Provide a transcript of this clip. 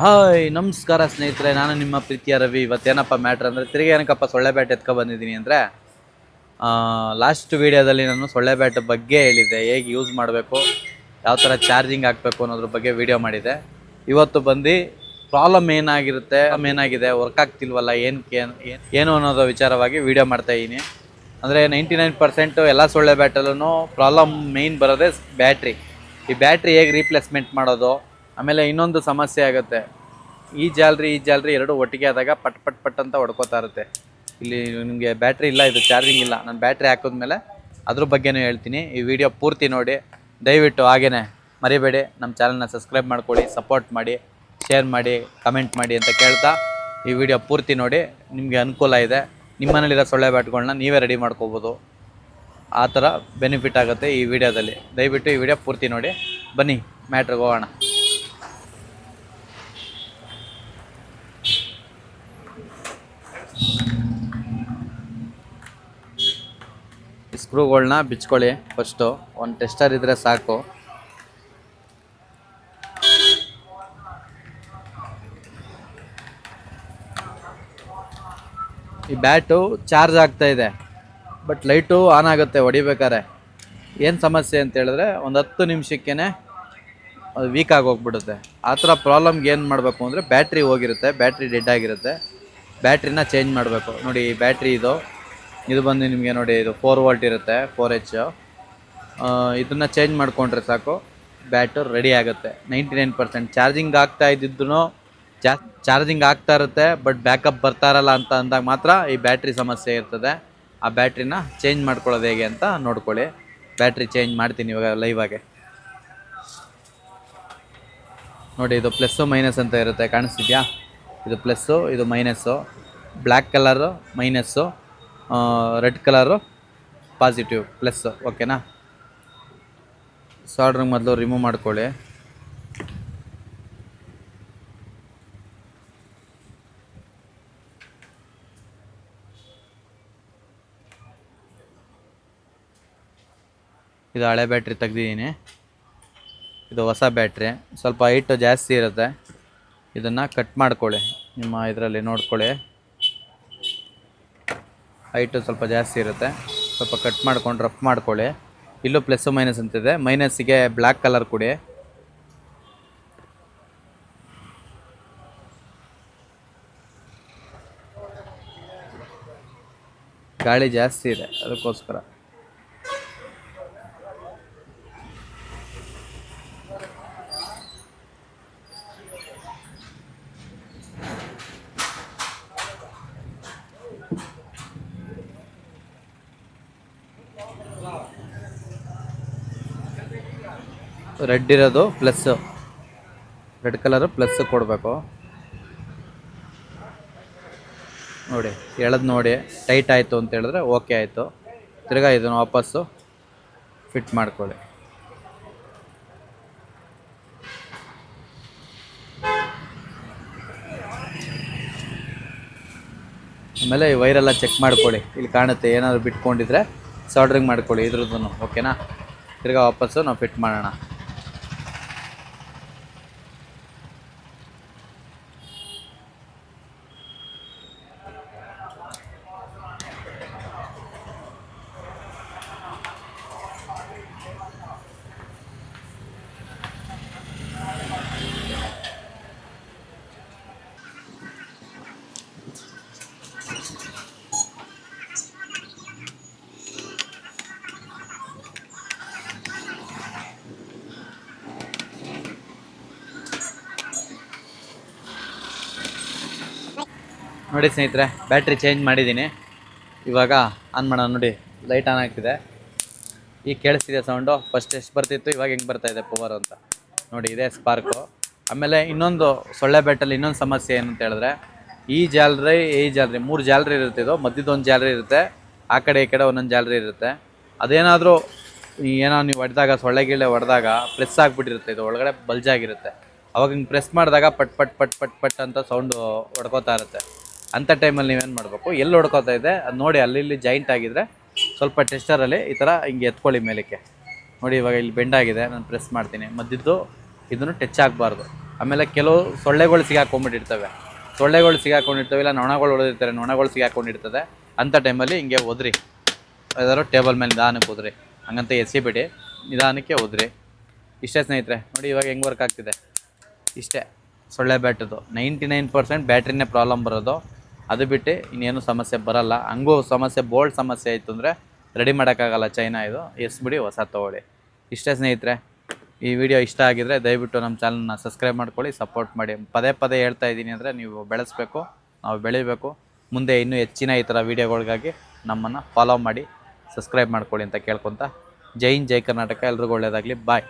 Hi, ನಮಸ್ಕಾರ ಸ್ನೇಹಿತರೆ. ನಾನು ನಿಮ್ಮ ಪ್ರೀತಿಯ ರವಿ. ಇವತ್ತೇನಪ್ಪ ಮ್ಯಾಟ್ರ್ ಅಂದರೆ, ತಿರುಗಿ ಏನಕ್ಕಪ್ಪ ಸೊಳ್ಳೆ ಬ್ಯಾಟ್ ಎತ್ಕೊ ಬಂದಿದ್ದೀನಿ ಅಂದರೆ ಲಾಸ್ಟ್ ವೀಡಿಯೋದಲ್ಲಿ ನಾನು ಸೊಳ್ಳೆ ಬ್ಯಾಟ್ ಬಗ್ಗೆ ಹೇಳಿದ್ದೆ. ಹೇಗೆ ಯೂಸ್ ಮಾಡಬೇಕು, ಯಾವ ಥರ ಚಾರ್ಜಿಂಗ್ ಹಾಕಬೇಕು ಅನ್ನೋದ್ರ ಬಗ್ಗೆ ವಿಡಿಯೋ ಮಾಡಿದೆ ಇವತ್ತು ಬಂದು ಪ್ರಾಬ್ಲಮ್ ಏನಾಗಿರುತ್ತೆ ಏನಾಗಿದೆ ವರ್ಕ್ ಆಗ್ತಿಲ್ವಲ್ಲ ಏನಕ್ಕೆ ಏನು ಅನ್ನೋದು ವಿಚಾರವಾಗಿ ವಿಡಿಯೋ ಮಾಡ್ತಾಯಿದ್ದೀನಿ ಅಂದರೆ ನೈಂಟಿ ನೈನ್ ಪರ್ಸೆಂಟು ಎಲ್ಲ ಸೊಳ್ಳೆ ಬ್ಯಾಟಲ್ಲೂ ಪ್ರಾಬ್ಲಮ್ ಮೇಯ್ನ್ ಬರೋದೇ ಬ್ಯಾಟ್ರಿ ಈ ಬ್ಯಾಟ್ರಿ ಹೇಗೆ ರೀಪ್ಲೇಸ್ಮೆಂಟ್ ಮಾಡೋದು ಆಮೇಲೆ ಇನ್ನೊಂದು ಸಮಸ್ಯೆ ಆಗುತ್ತೆ. ಈ ಜಾಲ್ರಿ ಈ ಜಾಲ್ರಿ ಎರಡು ಒಟ್ಟಿಗೆ ಆದಾಗ ಪಟ್ ಪಟ್ ಪಟ್ ಅಂತ ಹೊಡ್ಕೋತಾ ಇರುತ್ತೆ. ಇಲ್ಲಿ ನಿಮಗೆ ಬ್ಯಾಟ್ರಿ ಇಲ್ಲ, ಇದು ಚಾರ್ಜಿಂಗ್ ಇಲ್ಲ. ನಾನು ಬ್ಯಾಟ್ರಿ ಹಾಕಿದ್ಮೇಲೆ ಅದ್ರ ಬಗ್ಗೆನೂ ಹೇಳ್ತೀನಿ. ಈ ವಿಡಿಯೋ ಪೂರ್ತಿ ನೋಡಿ. ದಯವಿಟ್ಟು ಹಾಗೇ ಮರಿಬೇಡಿ. ನಮ್ಮ ಚಾನಲ್ನ ಸಬ್ಸ್ಕ್ರೈಬ್ ಮಾಡ್ಕೊಳ್ಳಿ ಸಪೋರ್ಟ್ ಮಾಡಿ ಶೇರ್ ಮಾಡಿ ಕಮೆಂಟ್ ಮಾಡಿ ಅಂತ ಕೇಳ್ತಾ ಈ ವಿಡಿಯೋ ಪೂರ್ತಿ ನೋಡಿ. ನಿಮಗೆ ಅನುಕೂಲ ಇದೆ. ನಿಮ್ಮನೇಲಿರೋ ಸೊಳ್ಳೆ ಬ್ಯಾಟ್ಗಳನ್ನ ನೀವೇ ರೆಡಿ ಮಾಡ್ಕೋಬೋದು. ಆ ಥರ ಬೆನಿಫಿಟ್ ಆಗುತ್ತೆ ಈ ವಿಡಿಯೋದಲ್ಲಿ. ದಯವಿಟ್ಟು ಈ ವಿಡಿಯೋ ಪೂರ್ತಿ ನೋಡಿ. ಬನ್ನಿ ಮ್ಯಾಟ್ರಿಗೆ ಹೋಗೋಣ. ಸ್ಕ್ರೂಗಳನ್ನ ಬಿಚ್ಕೊಳ್ಳಿ ಫಸ್ಟು ಒಂದು ಟೆಸ್ಟರ್ ಇದ್ದರೆ ಸಾಕು. ಈ ಬ್ಯಾಟು ಚಾರ್ಜ್ ಆಗ್ತಾ ಇದೆ ಬಟ್ ಲೈಟು ಆನ್ ಆಗುತ್ತೆ ಹೊಡಿಬೇಕಾರೆ ಏನು ಸಮಸ್ಯೆ ಅಂತ ಹೇಳಿದ್ರೆ ಒಂದು ಹತ್ತು ನಿಮಿಷಕ್ಕೇ ಅದು ವೀಕ್ ಆಗಿ ಹೋಗ್ಬಿಡುತ್ತೆ. ಆ ಥರ ಪ್ರಾಬ್ಲಮ್ಗೆ ಏನು ಮಾಡಬೇಕು ಅಂದರೆ ಬ್ಯಾಟ್ರಿ ಹೋಗಿರುತ್ತೆ, ಬ್ಯಾಟ್ರಿ ಡೆಡ್ ಆಗಿರುತ್ತೆ. ಬ್ಯಾಟ್ರಿನ ಚೇಂಜ್ ಮಾಡಬೇಕು. ನೋಡಿ, ಬ್ಯಾಟ್ರಿ ಇದು. ಇದು ಬಂದು ನಿಮಗೆ ನೋಡಿ, ಇದು ಫೋರ್ ವೋಲ್ಟ್ ಇರುತ್ತೆ ಫೋರ್ ಎಚ್ ಇದನ್ನು ಚೇಂಜ್ ಮಾಡಿಕೊಂಡ್ರೆ ಸಾಕು. ಬ್ಯಾಟು ರೆಡಿ ಆಗುತ್ತೆ. ನೈಂಟಿ ನೈನ್ ಪರ್ಸೆಂಟ್ ಚಾರ್ಜಿಂಗ್ ಆಗ್ತಾ ಇದ್ದಿದ್ದು ಜಾ ಚಾರ್ಜಿಂಗ್ ಆಗ್ತಾ ಇರುತ್ತೆ ಬಟ್ ಬ್ಯಾಕಪ್ ಬರ್ತಾ ಇರಲ್ಲ ಅಂತ ಅಂದಾಗ ಮಾತ್ರ ಈ ಬ್ಯಾಟ್ರಿ ಸಮಸ್ಯೆ ಇರ್ತದೆ. ಆ ಬ್ಯಾಟ್ರಿನ ಚೇಂಜ್ ಮಾಡ್ಕೊಳ್ಳೋದು ಹೇಗೆ ಅಂತ ನೋಡ್ಕೊಳ್ಳಿ. ಬ್ಯಾಟ್ರಿ ಚೇಂಜ್ ಮಾಡ್ತೀನಿ ಇವಾಗ ಲೈವ್ ಆಗಿ. ನೋಡಿ, ಇದು ಪ್ಲಸ್ಸು ಮೈನಸ್ ಅಂತ ಇರುತ್ತೆ, ಕಾಣಿಸ್ತಿದ್ಯಾ? ಇದು ಪ್ಲಸ್ಸು ಇದು minus black colour minus red colour positive plus, ಓಕೆನಾ? ಸಾಲ್ಡ್ರಿಂಗ್ ಮೊದಲು ರಿಮೂವ್ ಮಾಡ್ಕೊಳ್ಳಿ. ಇದು ಹಳೆ ಬ್ಯಾಟ್ರಿ ತೆಗ್ದಿದ್ದೀನಿ. ಇದು ಹೊಸ ಬ್ಯಾಟ್ರಿ ಸ್ವಲ್ಪ ಹೈಟು ಜಾಸ್ತಿ ಇರುತ್ತೆ. ಇದನ್ನು ಕಟ್ ಮಾಡ್ಕೊಳ್ಳಿ. ನಿಮ್ಮ ಇದರಲ್ಲಿ ನೋಡ್ಕೊಳ್ಳಿ. ಹೈಟು ಸ್ವಲ್ಪ ಜಾಸ್ತಿ ಇರುತ್ತೆ. ಸ್ವಲ್ಪ ಕಟ್ ಮಾಡ್ಕೊಂಡು ರಫ್ ಮಾಡ್ಕೊಳ್ಳಿ. ಇಲ್ಲೂ ಪ್ಲಸ್ಸು ಮೈನಸ್ ಅಂತಿದೆ. ಮೈನಸ್ಸಿಗೆ ಬ್ಲ್ಯಾಕ್ ಕಲರ್ ಕೊಡಿ. ಗಾಳಿ ಜಾಸ್ತಿ ಇದೆ. ಅದಕ್ಕೋಸ್ಕರ. ರೆಡ್ ಇರೋದು ಪ್ಲಸ್. ರೆಡ್ ಕಲರ್ ಪ್ಲಸ್ ಕೊಡಬೇಕು. ನೋಡಿ, ಹೇಳದು ನೋಡಿ. ಟೈಟ್ ಆಯಿತು ಅಂತ ಹೇಳಿದ್ರೆ ಓಕೆ ಆಯಿತು. ತಿರ್ಗಾ ಇದನ್ನು ವಾಪಸ್ಸು ಫಿಟ್ ಮಾಡ್ಕೊಳ್ಳಿ. ಆಮೇಲೆ ಈ ವೈರೆಲ್ಲ ಚೆಕ್ ಮಾಡ್ಕೊಳ್ಳಿ. ಇಲ್ಲಿ ಕಾಣುತ್ತೆ, ಏನಾದರೂ ಬಿಟ್ಕೊಂಡಿದ್ರೆ ಸಾಲ್ಡ್ರಿಂಗ್ ಮಾಡ್ಕೊಳ್ಳಿ ಇದ್ರದ್ದು ಓಕೆನಾ ತಿರ್ಗಾ ವಾಪಸ್ಸು ನಾವು ಫಿಟ್ ಮಾಡೋಣ. ನೋಡಿ ಸ್ನೇಹಿತರೆ, ಬ್ಯಾಟ್ರಿ ಚೇಂಜ್ ಮಾಡಿದ್ದೀನಿ. ಇವಾಗ ಆನ್ ಮಾಡೋಣ ನೋಡಿ ಲೈಟ್ ಆನ್ ಆಗ್ತಿದೆ. ಈಗ ಕೇಳಿಸ್ತಿದೆ ಸೌಂಡು ಫಸ್ಟ್ ಎಷ್ಟು ಬರ್ತಿತ್ತು, ಇವಾಗ ಹೆಂಗೆ ಬರ್ತಾ ಇದೆ ಪವರ್ ಅಂತ. ನೋಡಿ, ಇದೇ ಸ್ಪಾರ್ಕು ಆಮೇಲೆ ಇನ್ನೊಂದು ಸೊಳ್ಳೆ ಬೆಟ್ಟಲ್ಲಿ ಇನ್ನೊಂದು ಸಮಸ್ಯೆ ಏನು ಅಂತ ಹೇಳಿದ್ರೆ, ಈ ಜಾಲರಿ, ಈ ಜಾಲ್ರಿ, ಮೂರು ಜಾಲ್ರಿ ಇರುತ್ತೆ ಇದು ಮಧ್ಯದ ಒಂದು ಜಾಲ್ರಿ ಇರುತ್ತೆ, ಆ ಕಡೆ, ಈ ಕಡೆ ಒಂದೊಂದು ಜಾಲರಿ ಇರುತ್ತೆ. ಅದೇನಾದರೂ ಏನೋ ನೀವು ಹೊಡೆದಾಗ, ಸೊಳ್ಳೆ ಗಿಳ್ಳೆ ಹೊಡೆದಾಗ ಪ್ರೆಸ್ ಆಗಿಬಿಟ್ಟಿರುತ್ತೆ, ಇದು ಒಳಗಡೆ ಬಲ್ಜಾಗಿರುತ್ತೆ ಅವಾಗ ಹಿಂಗೆ ಪ್ರೆಸ್ ಮಾಡಿದಾಗ ಪಟ್ ಪಟ್ ಪಟ್ ಪಟ್ ಪಟ್ ಅಂತ ಸೌಂಡು ಹೊಡ್ಕೋತಾ ಇರುತ್ತೆ. ಅಂಥ ಟೈಮಲ್ಲಿ ನೀವೇನು ಮಾಡಬೇಕು? ಎಲ್ಲಿ ಹೊಡ್ಕೋತಾ ಇದೆ? ಅದು ನೋಡಿ, ಅಲ್ಲಿ ಇಲ್ಲಿ ಜಾಯಿಂಟ್ ಆಗಿದ್ರೆ ಸ್ವಲ್ಪ ಟೆಸ್ಟರಲ್ಲಿ ಈ ಥರ ಹಿಂಗೆ ಎತ್ಕೊಳ್ಳಿ ಮೇಲಕ್ಕೆ. ನೋಡಿ, ಇವಾಗ ಇಲ್ಲಿ ಬೆಂಡ್ ಆಗಿದೆ, ನಾನು ಪ್ರೆಸ್ ಮಾಡ್ತೀನಿ. ಮಧ್ಯದ್ದು ಇದನ್ನು ಟಚ್ ಆಗಬಾರ್ದು. ಆಮೇಲೆ ಕೆಲವು ಸೊಳ್ಳೆಗಳು ಸಿಗಾಕೊಂಡ್ಬಿಟ್ಟಿರ್ತವೆ. ಸೊಳ್ಳೆಗಳು ಸಿಗಾಕೊಂಡಿರ್ತವೆ, ಇಲ್ಲ ನೊಣಗಳು ಹೊಡೆದಿರ್ತಾರೆ, ನೊಣಗಳು ಸಿಗಾಕೊಂಡಿರ್ತದೆ. ಅಂಥ ಟೈಮಲ್ಲಿ ಹಿಂಗೆ ಒದ್ರಿ. ಯಾವ್ದಾದ್ರು ಟೇಬಲ್ ಮೇಲೆ ನಿಧಾನಕ್ಕೆ ಹೋದ್ರಿ ಹಂಗಂತ ಎಸಿಬಿಡಿ ನಿಧಾನಕ್ಕೆ ಹೋದ್ರಿ ಇಷ್ಟೇ ಸ್ನೇಹಿತರೆ, ನೋಡಿ ಇವಾಗ ಹೆಂಗೆ ವರ್ಕ್ ಆಗ್ತಿದೆ. ಇಷ್ಟೇ. ಸೊಳ್ಳೆ ಬ್ಯಾಟ್ರಿದು ನೈಂಟಿ ನೈನ್ ಪರ್ಸೆಂಟ್ ಬ್ಯಾಟ್ರಿನೇ ಪ್ರಾಬ್ಲಮ್ ಬರೋದು. ಅದು ಬಿಟ್ಟು ಇನ್ನೇನು ಸಮಸ್ಯೆ ಬರಲ್ಲ. ಹಂಗೂ ಸಮಸ್ಯೆ, ಬೋಲ್ಡ್ ಸಮಸ್ಯೆ ಆಯಿತು ಅಂದರೆ ರೆಡಿ ಮಾಡೋಕ್ಕಾಗಲ್ಲ ಚೈನಾ ಇದು. ಎಸ್ಬಿಡಿ ಹೊಸ ತೊಗೊಳ್ಳಿ. ಇಷ್ಟೇ ಸ್ನೇಹಿತರೆ, ಈ ವಿಡಿಯೋ ಇಷ್ಟ ಆಗಿದ್ರೆ ದಯವಿಟ್ಟು ನಮ್ಮ ಚಾನಲ್ನ ಸಬ್ಸ್ಕ್ರೈಬ್ ಮಾಡ್ಕೊಳ್ಳಿ ಸಪೋರ್ಟ್ ಮಾಡಿ. ಪದೇ ಪದೇ ಹೇಳ್ತಾ ಇದ್ದೀನಿ ಅಂದರೆ ನೀವು ಬೆಳೆಸಬೇಕು, ನಾವು ಬೆಳಿಬೇಕು. ಮುಂದೆ ಇನ್ನೂ ಹೆಚ್ಚಿನ ಈ ಥರ ವೀಡಿಯೋಗಳಿಗಾಗಿ ನಮ್ಮನ್ನು ಫಾಲೋ ಮಾಡಿ ಸಬ್ಸ್ಕ್ರೈಬ್ ಮಾಡ್ಕೊಳ್ಳಿ ಅಂತ ಕೇಳ್ಕೊತ. ಜೈನ್ ಜೈ ಕರ್ನಾಟಕ. ಎಲ್ರಿಗೂ ಒಳ್ಳೆಯದಾಗಲಿ ಬಾಯ್